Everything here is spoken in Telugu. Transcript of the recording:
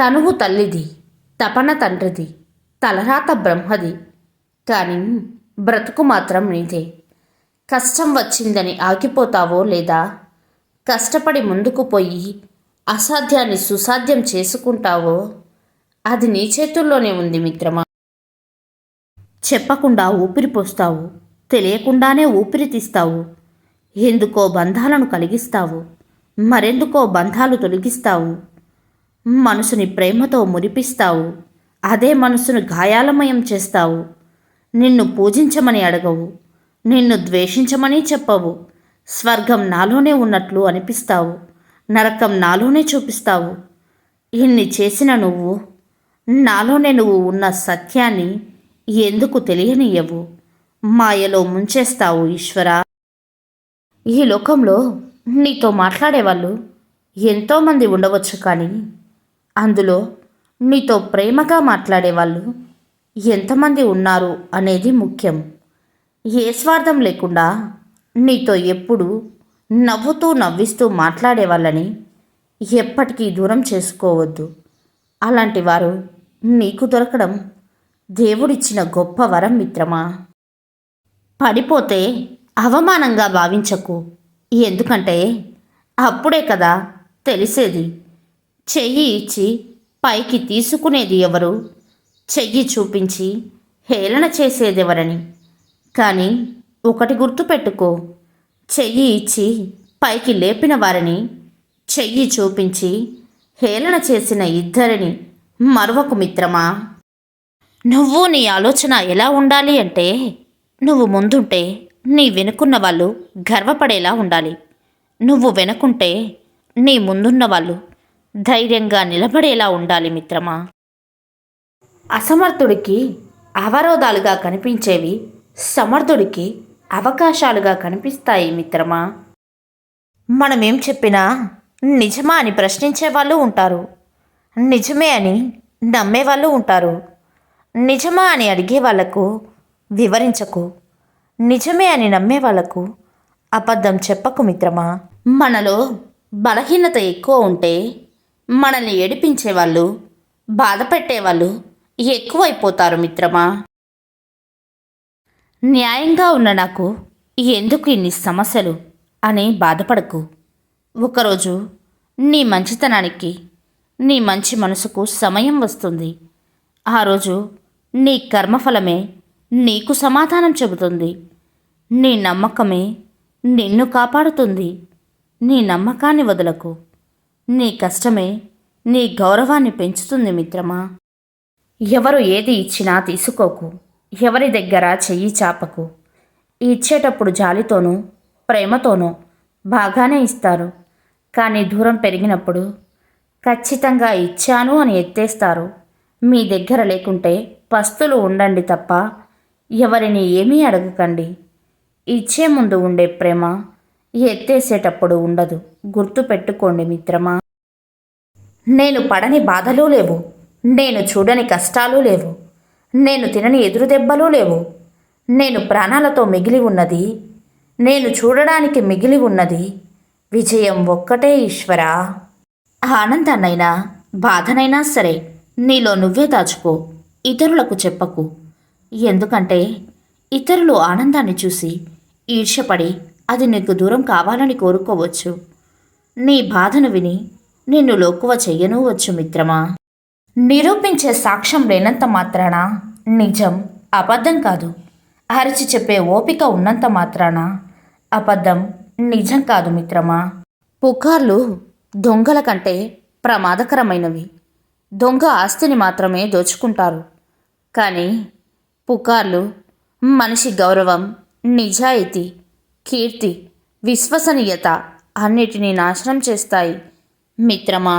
తనువు తల్లిది తపన తండ్రిది తలరాత బ్రహ్మది. కానీ బ్రతుకు మాత్రం నీదే. కష్టం వచ్చిందని ఆగిపోతావో లేదా? కష్టపడి ముందుకు పోయి అసాధ్యాన్ని సుసాధ్యం చేసుకుంటావో? అది నీ చేతుల్లోనే ఉంది మిత్రమా. చెప్పకుండా ఊపిరి పోస్తావు తెలియకుండానే ఊపిరి తీస్తావు. ఎందుకో బంధాలను కలిగిస్తావు మరెందుకో బంధాలు తొలగిస్తావు. మనసుని ప్రేమతో మురిపిస్తావు. అదే మనసును గాయాలమయం చేస్తావు. నిన్ను పూజించమని అడగవు. నిన్ను ద్వేషించమని చెప్పవు. స్వర్గం నాలోనే ఉన్నట్లు అనిపిస్తావు. నరకం నాలోనే చూపిస్తావు. ఇన్ని చేసిన నువ్వు నాలోనే నువ్వు ఉన్న సత్యాన్ని ఎందుకు తెలియనియ్యవు మాయలో ముంచేస్తావు ఈశ్వరా. ఈ లోకంలో నీతో మాట్లాడేవాళ్ళు ఎంతోమంది ఉండవచ్చు కానీ అందులో నీతో ప్రేమగా మాట్లాడేవాళ్ళు ఎంతమంది ఉన్నారు అనేది ముఖ్యం. ఏ స్వార్థం లేకుండా నీతో ఎప్పుడు నవ్వుతూ నవ్విస్తూ మాట్లాడే వాళ్ళని ఎప్పటికీ దూరం చేసుకోవద్దు. అలాంటి వారు నీకు దొరకడం దేవుడిచ్చిన గొప్ప వరం మిత్రమా? పడిపోతే అవమానంగా భావించకు. ఎందుకంటే అప్పుడే కదా తెలిసేది. చెయ్యి ఇచ్చి పైకి తీసుకునేది ఎవరు? చెయ్యి చూపించి హేళన చేసేదెవరని? కానీ ఒకటి గుర్తుపెట్టుకో చెయ్యి ఇచ్చి పైకి లేపిన వారిని చెయ్యి చూపించి హేళన చేసిన ఇద్దరిని మరొక మిత్రమా? నువ్వు నీ ఆలోచన ఎలా ఉండాలి అంటే నువ్వు ముందుంటే నీ వెనుకున్న వాళ్ళు గర్వపడేలా ఉండాలి. నువ్వు వెనుకుంటే నీ ముందున్న వాళ్ళు ధైర్యంగా నిలబడేలా ఉండాలి మిత్రమా? అసమర్థుడికి అవరోధాలుగా కనిపించేవి సమర్థుడికి అవకాశాలుగా కనిపిస్తాయి మిత్రమా? మనమేం చెప్పినా నిజమా అని ప్రశ్నించే వాళ్ళు ఉంటారు. నిజమే అని నమ్మే వాళ్ళు ఉంటారు. నిజమా అని అడిగే వాళ్ళకు వివరించకు. నిజమే అని నమ్మే వాళ్ళకు అబద్ధం చెప్పకు మిత్రమా? మనలో బలహీనత ఎక్కువ ఉంటే మనల్ని ఏడిపించే వాళ్ళు బాధ పెట్టేవాళ్ళు ఎక్కువైపోతారు మిత్రమా? న్యాయంగా ఉన్న నాకు ఎందుకు ఇన్ని సమస్యలు అని బాధపడకు. ఒకరోజు నీ మంచితనానికి నీ మంచి మనసుకు సమయం వస్తుంది. ఆ రోజు నీ కర్మఫలమే నీకు సమాధానం చెబుతుంది. నీ నమ్మకమే నిన్ను కాపాడుతుంది. నీ నమ్మకాన్ని వదలకు. నీ కష్టమే నీ గౌరవాన్ని పెంచుతుంది మిత్రమా. ఎవరు ఏది ఇచ్చినా తీసుకోకు ఎవరి దగ్గర చెయ్యి చాపకు. ఇచ్చేటప్పుడు జాలితోనూ ప్రేమతోనూ బాగానే ఇస్తారు. కానీ దూరం పెరిగినప్పుడు ఖచ్చితంగా ఇచ్చాను అని ఎత్తేస్తారు. మీ దగ్గర లేకుంటే పస్తులు ఉండండి తప్ప ఎవరిని ఏమీ అడగకండి. ఇచ్చే ముందు ఉండే ప్రేమ ఎత్తేసేటప్పుడు ఉండదు. గుర్తు పెట్టుకోండి మిత్రమా. నేను పడని బాధలు లేవు. నేను చూడని కష్టాలు లేవు. నేను తినని ఎదురు దెబ్బలు లేవు. నేను ప్రాణాలతో మిగిలి ఉన్నది. నేను చూడడానికి మిగిలి ఉన్నది. విజయం ఒక్కటే ఈశ్వరా. ఆనందాన్నైనా బాధనైనా సరే నీలో నువ్వే దాచుకో ఇతరులకు చెప్పకు. ఎందుకంటే ఇతరులు ఆనందాన్ని చూసి ఈర్ష్యపడి అది నీకు దూరం కావాలని కోరుకోవచ్చు. నీ బాధను విని నిన్ను లోకువ చెయ్యను వచ్చు మిత్రమా? నిరూపించే సాక్ష్యం లేనంత మాత్రాన? నిజం. అబద్ధం కాదు. అరిచి చెప్పే ఓపిక ఉన్నంత మాత్రాన? అబద్ధం. నిజం కాదు మిత్రమా? పుకార్లు దొంగల కంటే ప్రమాదకరమైనవి. దొంగ ఆస్తిని మాత్రమే దోచుకుంటారు. కానీ పుకార్లు మనిషి గౌరవం నిజాయితీ కీర్తి విశ్వసనీయత అన్నిటినీ నాశనం చేస్తాయి. మిత్రమా?